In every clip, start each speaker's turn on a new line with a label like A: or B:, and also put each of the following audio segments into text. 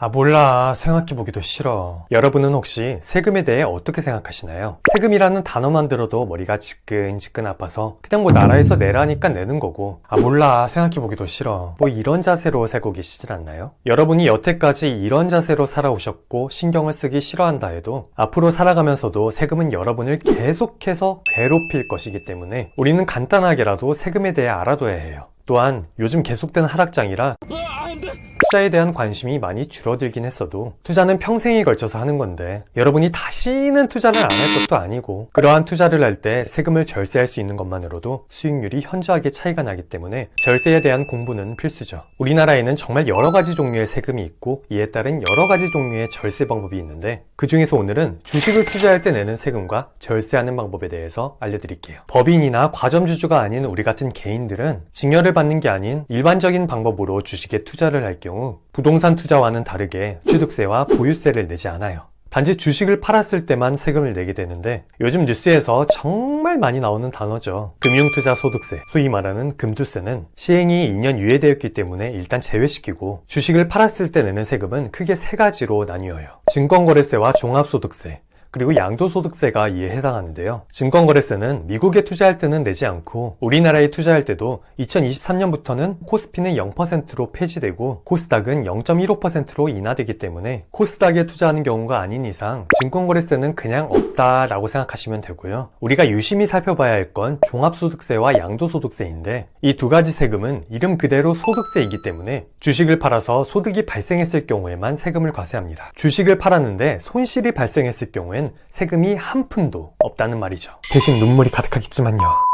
A: 아 몰라. 생각해보기도 싫어. 여러분은 혹시 세금에 대해 어떻게 생각하시나요? 세금이라는 단어만 들어도 머리가 지끈지끈 아파서 그냥 뭐 나라에서 내라니까 내는 거고. 아 몰라. 생각해보기도 싫어. 뭐 이런 자세로 살고 계시질 않나요? 여러분이 여태까지 이런 자세로 살아오셨고 신경을 쓰기 싫어한다 해도 앞으로 살아가면서도 세금은 여러분을 계속해서 괴롭힐 것이기 때문에 우리는 간단하게라도 세금에 대해 알아둬야 해요. 또한 요즘 계속되는 하락장이라 투자에 대한 관심이 많이 줄어들긴 했어도 투자는 평생에 걸쳐서 하는 건데 여러분이 다시는 투자를 안 할 것도 아니고 그러한 투자를 할 때 세금을 절세할 수 있는 것만으로도 수익률이 현저하게 차이가 나기 때문에 절세에 대한 공부는 필수죠. 우리나라에는 정말 여러 가지 종류의 세금이 있고 이에 따른 여러 가지 종류의 절세 방법이 있는데 그 중에서 오늘은 주식을 투자할 때 내는 세금과 절세하는 방법에 대해서 알려드릴게요. 법인이나 과점주주가 아닌 우리 같은 개인들은 증여를 받는 게 아닌 일반적인 방법으로 주식에 투자를 할 경우 부동산 투자와는 다르게 취득세와 보유세를 내지 않아요. 단지 주식을 팔았을 때만 세금을 내게 되는데 요즘 뉴스에서 정말 많이 나오는 단어죠. 금융투자소득세, 소위 말하는 금투세는 시행이 2년 유예되었기 때문에 일단 제외시키고 주식을 팔았을 때 내는 세금은 크게 세 가지로 나뉘어요. 증권거래세와 종합소득세, 그리고 양도소득세가 이에 해당하는데요. 증권거래세는 미국에 투자할 때는 내지 않고 우리나라에 투자할 때도 2023년부터는 코스피는 0%로 폐지되고 코스닥은 0.15%로 인하되기 때문에 코스닥에 투자하는 경우가 아닌 이상 증권거래세는 그냥 없다라고 생각하시면 되고요. 우리가 유심히 살펴봐야 할 건 종합소득세와 양도소득세인데 이 두 가지 세금은 이름 그대로 소득세이기 때문에 주식을 팔아서 소득이 발생했을 경우에만 세금을 과세합니다. 주식을 팔았는데 손실이 발생했을 경우 엔 세금이 한 푼도 없다는 말이죠. 대신 눈물이 가득하겠지만요.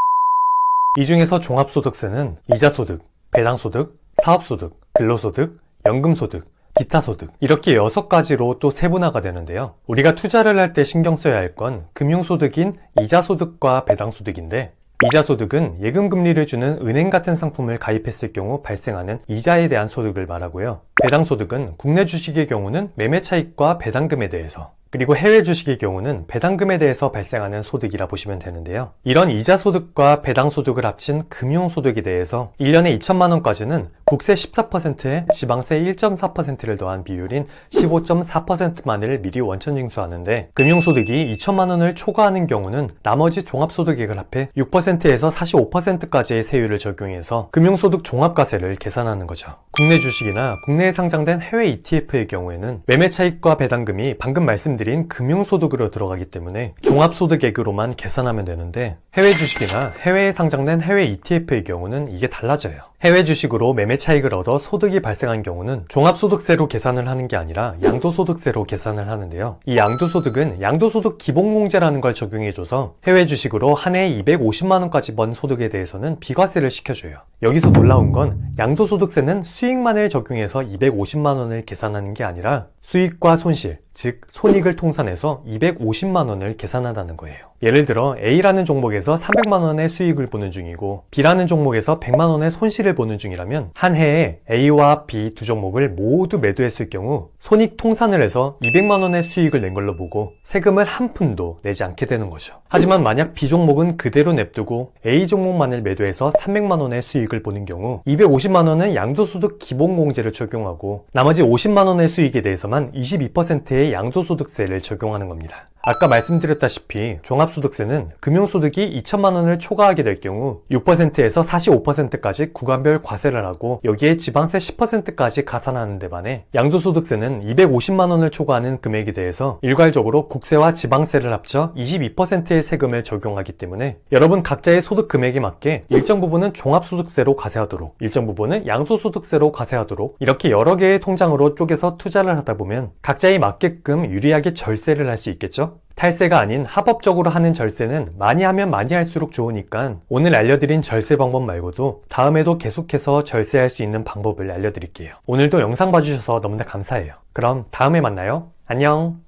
A: 이 중에서 종합소득세는 이자소득, 배당소득, 사업소득, 근로소득, 연금소득, 기타 소득 이렇게 여섯 가지로 또 세분화가 되는데요. 우리가 투자를 할 때 신경 써야 할 건 금융소득인 이자소득과 배당소득인데 이자소득은 예금금리를 주는 은행 같은 상품을 가입했을 경우 발생하는 이자에 대한 소득을 말하고요. 배당소득은 국내 주식의 경우는 매매 차익과 배당금에 대해서 그리고 해외 주식의 경우는 배당금에 대해서 발생하는 소득이라 보시면 되는데요. 이런 이자 소득과 배당 소득을 합친 금융 소득에 대해서 1년에 2천만 원까지는 국세 14%에 지방세 1.4%를 더한 비율인 15.4%만을 미리 원천 징수하는데 금융 소득이 2천만 원을 초과하는 경우는 나머지 종합 소득액을 합해 6%에서 45%까지의 세율을 적용해서 금융 소득 종합과세를 계산하는 거죠. 국내 주식이나 국내에 상장된 해외 ETF의 경우에는 매매 차익과 배당금이 방금 말씀드린 드린 금융소득으로 들어가기 때문에 종합소득액으로만 계산하면 되는데 해외 주식이나 해외에 상장된 해외 ETF의 경우는 이게 달라져요. 해외 주식으로 매매 차익을 얻어 소득이 발생한 경우는 종합소득세로 계산을 하는 게 아니라 양도소득세로 계산을 하는데요. 이 양도소득은 양도소득 기본공제라는 걸 적용해줘서 해외 주식으로 한 해에 250만원까지 번 소득에 대해서는 비과세를 시켜줘요. 여기서 놀라운 건 양도소득세는 수익만을 적용해서 250만원을 계산하는 게 아니라 수익과 손실, 즉 손익을 통산해서 250만 원을 계산한다는 거예요. 예를 들어 A라는 종목에서 300만 원의 수익을 보는 중이고 B라는 종목에서 100만 원의 손실을 보는 중이라면 한 해에 A와 B 두 종목을 모두 매도했을 경우 손익 통산을 해서 200만 원의 수익을 낸 걸로 보고 세금을 한 푼도 내지 않게 되는 거죠. 하지만 만약 B 종목은 그대로 냅두고 A 종목만을 매도해서 300만 원의 수익을 보는 경우 250만 원은 양도소득 기본공제를 적용하고 나머지 50만 원의 수익에 대해서만 22%의 양도소득세를 적용하는 겁니다. 아까 말씀드렸다시피 종합소득세는 금융소득이 2천만 원을 초과하게 될 경우 6%에서 45%까지 구간별 과세를 하고 여기에 지방세 10%까지 가산하는 데 반해 양도소득세는 250만 원을 초과하는 금액에 대해서 일괄적으로 국세와 지방세를 합쳐 22%의 세금을 적용하기 때문에 여러분 각자의 소득 금액에 맞게 일정 부분은 종합소득세로 과세하도록 일정 부분은 양도소득세로 과세하도록 이렇게 여러 개의 통장으로 쪼개서 투자를 하다 보면 각자에 맞게끔 유리하게 절세를 할 수 있겠죠? 탈세가 아닌 합법적으로 하는 절세는 많이 하면 많이 할수록 좋으니까 오늘 알려드린 절세 방법 말고도 다음에도 계속해서 절세할 수 있는 방법을 알려드릴게요. 오늘도 영상 봐주셔서 너무나 감사해요. 그럼 다음에 만나요. 안녕!